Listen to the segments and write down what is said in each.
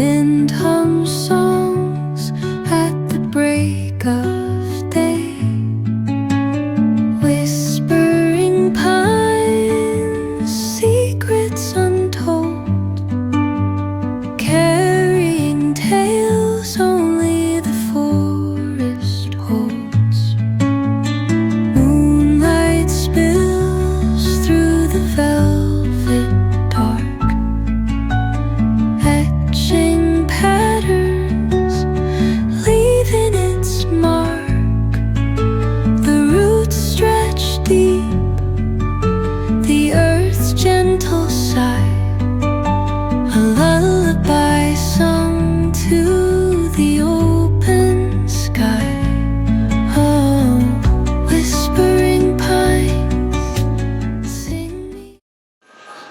wind hums songs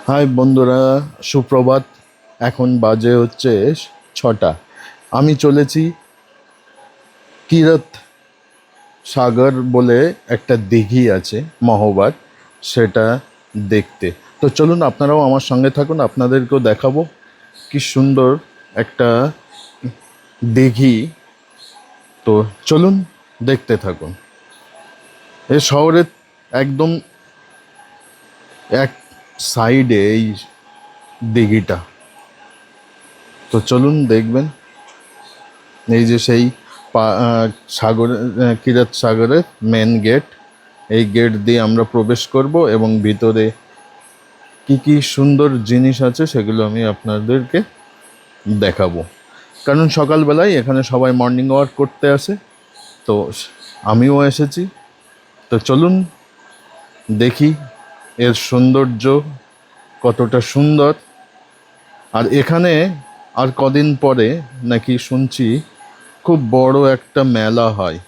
high বন্ধুরা, সুপ্রভাত। এখন বাজে হচ্ছে ছটা। আমি চলেছি কিরত সাগর বলে একটা দিঘি আছে মহোবার সেটা দেখতে। তো চলুন আপনারাও আমার সঙ্গে থাকুন, আপনাদেরকেও দেখাবো কি সুন্দর একটা দিঘি। তো চলুন দেখতে থাকুন। এ শহরের একদম এক সাইডে এই দিঘিটা। তো চলুন দেখবেন, এই যে সেই সাগর কিরাত সাগরের মেন গেট এই গেট দিয়ে আমরা প্রবেশ করব এবং ভিতরে কি কি সুন্দর জিনিস আছে সেগুলো আমি আপনাদেরকে দেখাবো। কারণ সকালবেলায় এখানে সবাই মর্নিং ওয়াক করতে আসে, তো আমিও এসেছি। তো চলুন দেখি এর সৌন্দর্য কতটা সুন্দর। আর এখানে আর কদিন পরে নাকি শুনছি খুব বড় একটা মেলা হয়।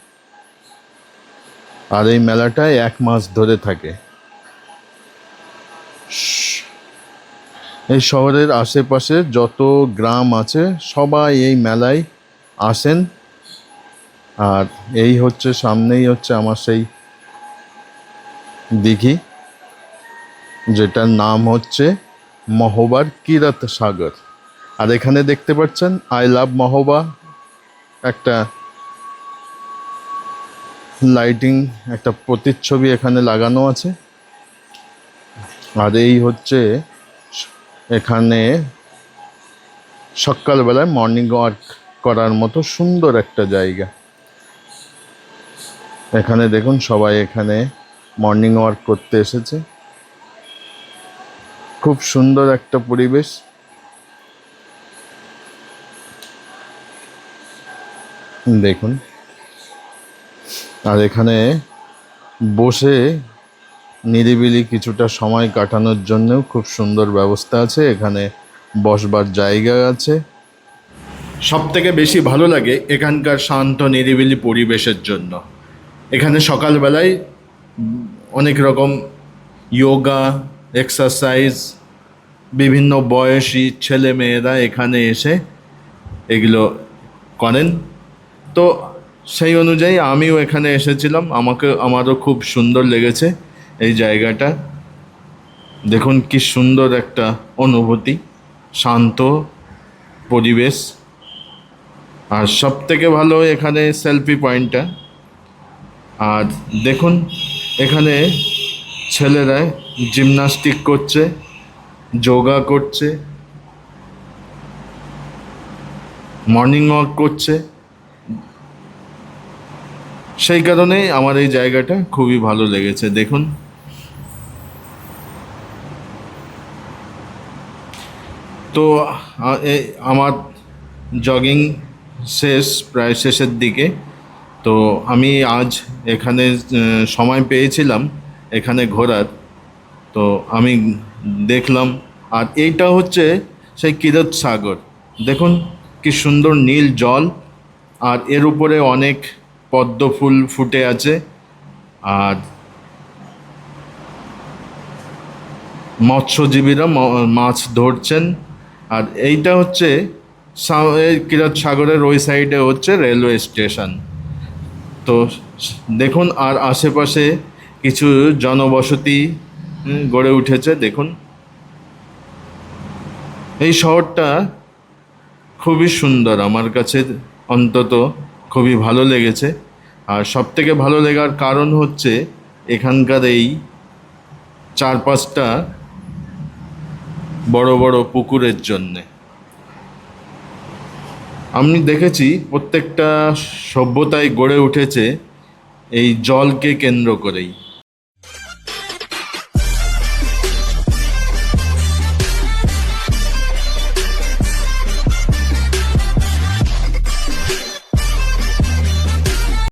আর এই মেলাটায় এক মাস ধরে থাকে। এই শহরের আশেপাশে যত গ্রাম আছে, সবাই এই মেলায় আসেন। আর এই হচ্ছে, সামনেই হচ্ছে আমার সেই দিঘি। যেটার নাম হচ্ছে মহবার কিরাত সাগর। আর এখানে দেখতে পাচ্ছেন আই লাভ মহবা, একটা লাইটিং একটা প্রতিচ্ছবি এখানে লাগানো আছে। আর এই হচ্ছে এখানে সকালবেলায় মর্নিং ওয়াক করার মতো সুন্দর একটা জায়গা। এখানে দেখুন, সবাই এখানে মর্নিং ওয়াক করতে এসেছে। খুব সুন্দর একটা পরিবেশ। দেখুন। আর এখানে বসে নিরিবিলি কিছুটা সময় কাটানোর জন্যও খুব সুন্দর ব্যবস্থা আছে। এখানে বসবার জায়গা আছে। সব থেকে বেশি ভালো লাগে এখানকার শান্ত, নিরিবিলি পরিবেশের জন্য। এখানে সকালবেলায় অনেক রকম যোগা এক্সারসাইজ বিভিন্ন বয়সী ছেলে মেয়েরা এখানে এসে এগুলো করেন। তো সেই অনুযায়ী আমিও এখানে এসেছিলাম। আমাকে, আমারও খুব সুন্দর লেগেছে এই জায়গাটা। দেখুন কি সুন্দর একটা অনুভূতি, শান্ত পরিবেশ। আর সব থেকে ভালো এখানে সেলফি পয়েন্টটা। আর দেখুন, এখানে ছেলেরা জিমনাস্টিক করছে, যোগা করছে, মর্নিং ওয়াক করছে। সেই কারণেই আমার এই জায়গাটা খুবই ভালো লেগেছে, দেখুন। তো আমার জগিং শেষ, প্রায় শেষের দিকে। তো আমি আজ এখানে সময় পেয়েছিলাম এখানে ঘোরার। তো আমি দেখলাম, আর এইটা হচ্ছে সেই কিরত সাগর। দেখুন কি সুন্দর নীল জল, আর এর উপরে অনেক পদ্ম ফুল ফুটে আছে, আর মৎস্যজীবীরা মাছ ধরছেন, আর এইটা হচ্ছে কিরত সাগরের ওই সাইডে হচ্ছে রেলওয়ে স্টেশন। তো দেখুন, আর আশেপাশে কিছু জনবসতি গড়ে উঠেছে, দেখুন। এই শহরটা খুবই সুন্দর, আমার কাছে অন্তত খুবই ভালো লেগেছে। আর সবথেকে ভালো লেগার কারণ হচ্ছে এখানকার এই চার পাঁচটা বড় বড় পুকুরের জন্যে। আমি দেখেছি প্রত্যেকটা সভ্যতায় গড়ে উঠেছে এই জলকে কেন্দ্র করেই।